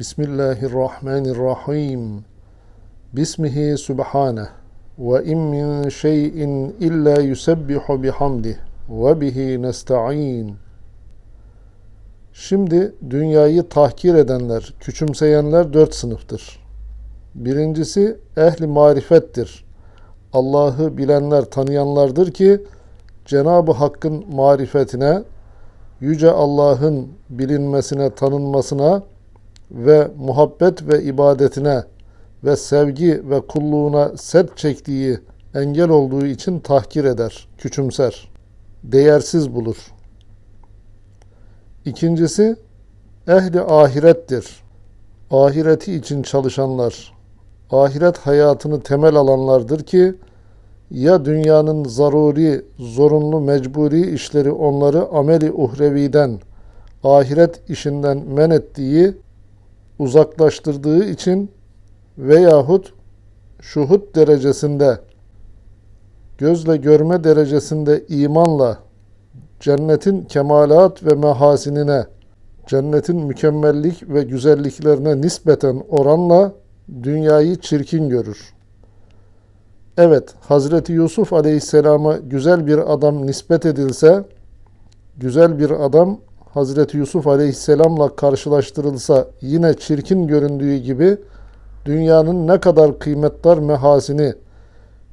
Bismillahirrahmanirrahim. Bismihi subhaneh. Ve in min şeyin illa yusebbihu bihamdih ve bihi nesta'in. Şimdi dünyayı tahkir edenler, küçümseyenler dört sınıftır. Birincisi ehli marifettir. Allah'ı bilenler, tanıyanlardır ki Cenab-ı Hakk'ın marifetine, Yüce Allah'ın bilinmesine, tanınmasına ve muhabbet ve ibadetine ve sevgi ve kulluğuna set çektiği engel olduğu için tahkir eder, küçümser, değersiz bulur. İkincisi, ehli ahirettir. Ahireti için çalışanlar, ahiret hayatını temel alanlardır ki, ya dünyanın zaruri, zorunlu, mecburi işleri onları ameli uhreviden, ahiret işinden men ettiği, uzaklaştırdığı için veyahut şuhut derecesinde, gözle görme derecesinde imanla, cennetin kemalat ve mehasinine, cennetin mükemmellik ve güzelliklerine nispeten oranla dünyayı çirkin görür. Evet, Hazreti Yusuf Aleyhisselam'a güzel bir adam nispet edilse, güzel bir adam Hazreti Yusuf Aleyhisselam'la karşılaştırılsa yine çirkin göründüğü gibi dünyanın ne kadar kıymetdar mehasini,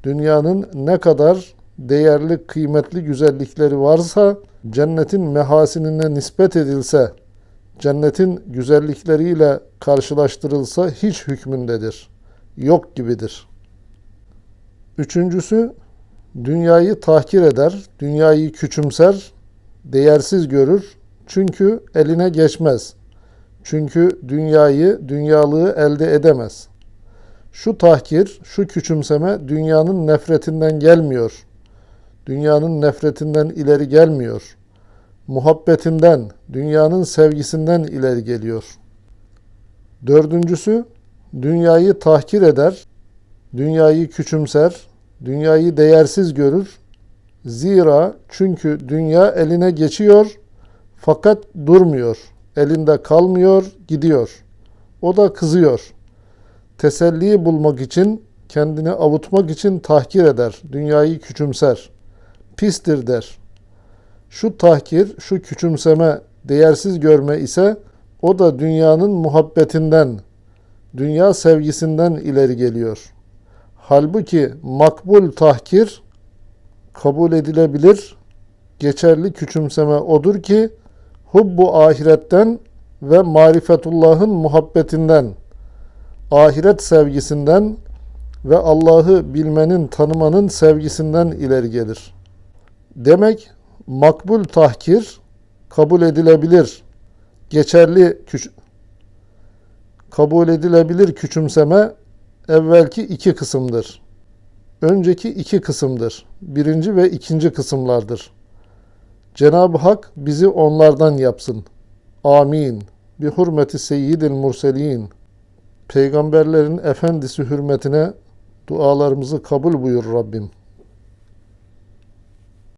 dünyanın ne kadar değerli, kıymetli güzellikleri varsa cennetin mehasinine nispet edilse, cennetin güzellikleriyle karşılaştırılsa hiç hükmündedir. Yok gibidir. Üçüncüsü, dünyayı tahkir eder, dünyayı küçümser, değersiz görür. Çünkü eline geçmez. Çünkü dünyayı, dünyalığı elde edemez. Şu tahkir, şu küçümseme dünyanın nefretinden gelmiyor. Dünyanın nefretinden ileri gelmiyor. Muhabbetinden, dünyanın sevgisinden ileri geliyor. Dördüncüsü, dünyayı tahkir eder, dünyayı küçümser, dünyayı değersiz görür. Zira çünkü dünya eline geçiyor fakat durmuyor. Elinde kalmıyor, gidiyor. O da kızıyor. Teselli bulmak için, kendini avutmak için tahkir eder, dünyayı küçümser. Pistir der. Şu tahkir, şu küçümseme, değersiz görme ise o da dünyanın muhabbetinden, dünya sevgisinden ileri geliyor.'' Halbuki makbul tahkir kabul edilebilir, geçerli küçümseme odur ki hubbu ahiretten ve marifetullah'ın muhabbetinden, ahiret sevgisinden ve Allah'ı bilmenin, tanımanın sevgisinden ileri gelir. Demek makbul tahkir kabul edilebilir, geçerli küç kabul edilebilir küçümseme evvelki iki kısımdır. Önceki iki kısımdır. Birinci ve ikinci kısımlardır. Cenab-ı Hak bizi onlardan yapsın. Amin. Bi hurmeti seyyidil murselin. Peygamberlerin efendisi hürmetine dualarımızı kabul buyur Rabbim.